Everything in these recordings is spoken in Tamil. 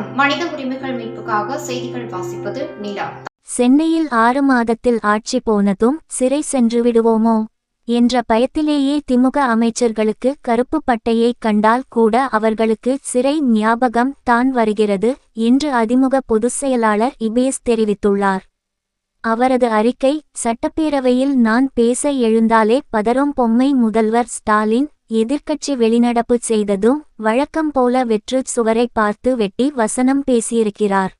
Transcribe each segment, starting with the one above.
வணக்கம். மனித உரிமைகள் மீட்புக்காக செய்திகள் வாசிப்பது நிலா. சென்னையில் ஆறு மாதத்தில் ஆட்சி போனதும் சிறை சென்று விடுவோமோ என்ற பயத்திலேயே திமுக அமைச்சர்களுக்கு கருப்பு பட்டையை கண்டால் கூட அவர்களுக்கு சிறை ஞாபகம் தான் வருகிறது என்று அதிமுக பொதுச் செயலாளர் இபிஎஸ் தெரிவித்துள்ளார். அவரது அறிக்கை சட்டப்பேரவையில் நான் பேச எழுந்தாலே பதறும் பொம்மை முதல்வர் ஸ்டாலின் எதிர்க்கட்சி வெளிநடப்பு செய்ததும் வழக்கம் போல வெற்று சுவரை பார்த்து வெட்டி வசனம் பேசியிருக்கிறார்.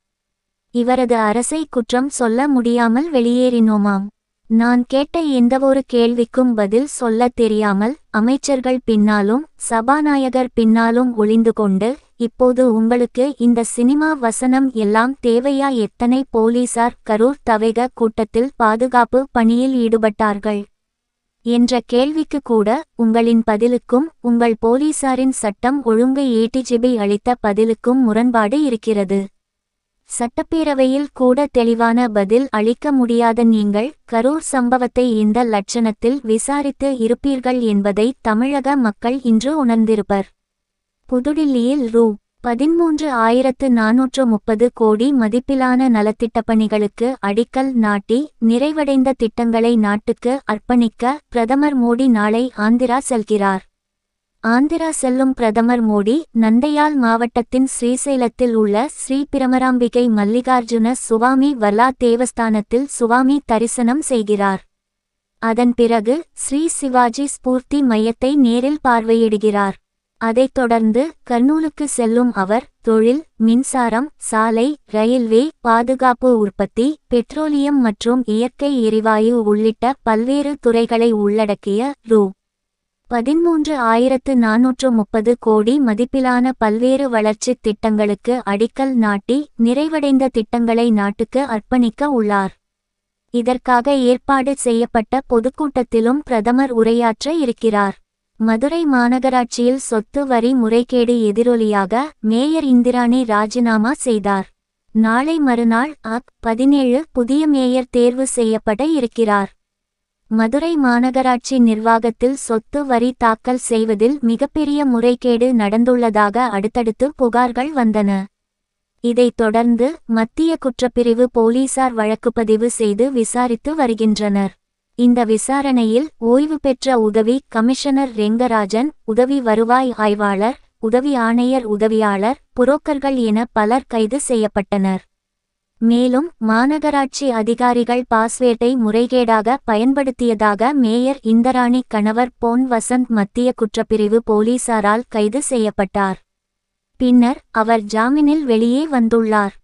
இவரது அரசை குற்றம் சொல்ல முடியாமல் வெளியேறினோமாம். நான் கேட்ட எந்தவொரு கேள்விக்கும் பதில் சொல்லத் தெரியாமல் அமைச்சர்கள் பின்னாலும் சபாநாயகர் பின்னாலும் ஒளிந்து கொண்டு இப்போது உங்களுக்கு இந்த சினிமா வசனம் எல்லாம் தேவையா? எத்தனை போலீசார் கரூர் தவேக கூட்டத்தில் பாதுகாப்பு பணியில் ஈடுபட்டார்கள்? என்ற கேள்விக்கு கூட உங்களின் பதிலுக்கும் உங்கள் போலீசாரின் சட்டம் ஒழுங்கு ஏடிஜிபி அளித்த பதிலுக்கும் முரண்பாடு இருக்கிறது. சட்டப்பேரவையில் கூட தெளிவான பதில் அளிக்க முடியாத நீங்கள் கரூர் சம்பவத்தை இந்த லட்சணத்தில் விசாரித்து இருப்பீர்கள் என்பதை தமிழக மக்கள் இன்று உணர்ந்திருப்பர். புதுடில்லியில் ரூ. பதிமூன்று ஆயிரத்து நாநூற்று முப்பது கோடி மதிப்பிலான நலத்திட்டப்பணிகளுக்கு அடிக்கல் நாட்டி நிறைவடைந்த திட்டங்களை நாட்டுக்கு அர்ப்பணிக்க பிரதமர் மோடி நாளை ஆந்திரா செல்கிறார். ஆந்திரா செல்லும் பிரதமர் மோடி நந்தையால் மாவட்டத்தின் ஸ்ரீசைலத்தில் உள்ள ஸ்ரீ பிரமராம்பிகை மல்லிகார்ஜுன சுவாமி வல்லா தேவஸ்தானத்தில் சுவாமி தரிசனம் செய்கிறார். அதன் பிறகு ஸ்ரீ சிவாஜி ஸ்பூர்த்தி மையத்தை நேரில் பார்வையிடுகிறார். அதைத் தொடர்ந்து கர்னூலுக்கு செல்லும் அவர் தொழில் மின்சாரம் சாலை ரயில்வே பாதுகாப்பு உற்பத்தி பெட்ரோலியம் மற்றும் இயற்கை எரிவாயு உள்ளிட்ட பல்வேறு துறைகளை உள்ளடக்கிய ரூ. பதிமூன்று ஆயிரத்து நாநூற்று முப்பது கோடி மதிப்பிலான பல்வேறு வளர்ச்சித் திட்டங்களுக்கு அடிக்கல் நாட்டி நிறைவடைந்த திட்டங்களை நாட்டுக்கு அர்ப்பணிக்க உள்ளார். இதற்காக ஏற்பாடு செய்யப்பட்ட பொதுக்கூட்டத்திலும் பிரதமர் உரையாற்ற இருக்கிறார். மதுரை மாநகராட்சியில் சொத்து வரி முறைகேடு எதிரொலியாக மேயர் இந்திராணி ராஜினாமா செய்தார். நாளை மறுநாள் அக் பதினேழு புதிய மேயர் தேர்வு செய்யப்பட இருக்கிறார். மதுரை மாநகராட்சி நிர்வாகத்தில் சொத்து வரி தாக்கல் செய்வதில் மிகப்பெரிய முறைகேடு நடந்துள்ளதாக அடுத்தடுத்து புகார்கள் வந்தன. இதைத் தொடர்ந்து மத்திய குற்றப்பிரிவு போலீசார் வழக்குப்பதிவு செய்து விசாரித்து வருகின்றனர். இந்த விசாரணையில் ஓய்வு பெற்ற உதவி கமிஷனர் ரெங்கராஜன் உதவி வருவாய் ஆய்வாளர் உதவி ஆணையர் உதவியாளர் புரோக்கர்கள் என பலர் கைது செய்யப்பட்டனர். மேலும் மாநகராட்சி அதிகாரிகள் பாஸ்வேர்டை முறைகேடாக பயன்படுத்தியதாக மேயர் இந்தராணி கணவர் பொன் வசந்த் மத்திய குற்றப்பிரிவு போலீசாரால் கைது செய்யப்பட்டார். பின்னர் அவர் ஜாமீனில் வெளியே வந்துள்ளார்.